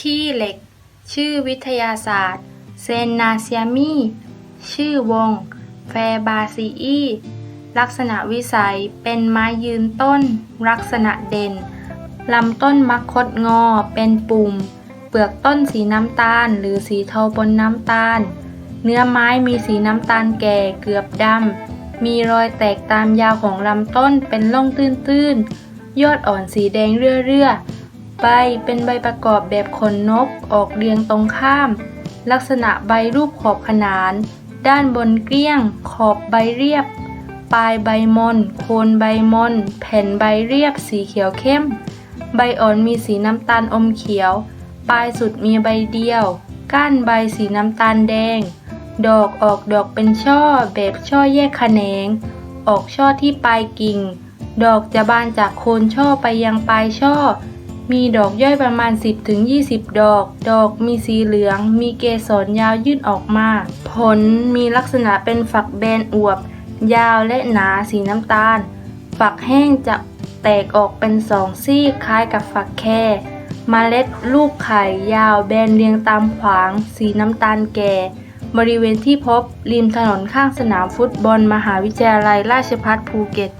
ขี้เหล็ก ชื่อวิทยาศาสตร์ เซนนาเซียมี ชื่อวง แฟบาซีอีลักษณะวิสัยเป็นไม้ยืนต้น ลักษณะเด่น ลำต้นมักคดงอ เป็นปุ่ม เปลือกต้นสีน้ำตาล หรือสีเทาปนน้ำตาล เนื้อไม้มีสีน้ำตาลแก่เกือบดำ มีรอยแตกตามยาวของลำต้นเป็นร่องตื้นๆ ยอดอ่อนสีแดงเรื่อๆ ใบเป็นใบประกอบแบบขนนกออกเรียงตรงข้าม ลักษณะใบรูปขอบขนาน ด้านบนเกลี้ยง ขอบใบเรียบ ปลายใบมน โคนใบมน แผ่นใบเรียบสีเขียวเข้ม ใบอ่อนมีสีน้ำตาลอมเขียว ปลายสุดมีใบเดียว ก้านใบสีน้ำตาลแดง ดอกออกดอกเป็นช่อแบบช่อแยกแขนง ออกช่อที่ปลายกิ่ง ดอกจะบานจากโคนช่อไปยังปลายช่อ มีดอกย่อยประมาณ 10-20 ดอก ดอกมีสีเหลือง มีเกสรยาวยื่นออกมา ผลมีลักษณะเป็นฝักแบนอวบ ยาวและหนาสีน้ำตาล ฝักแห้งจะแตกออกเป็นสองซีกคล้ายกับฝักแครเมล็ดลูกไข่ยาวแบนเรียงตามขวาง สีน้ำตาลแก่ บริเวณที่พบริมถนนข้างสนามฟุตบอลมหาวิทยาลัยราชภัฏภูเก็ต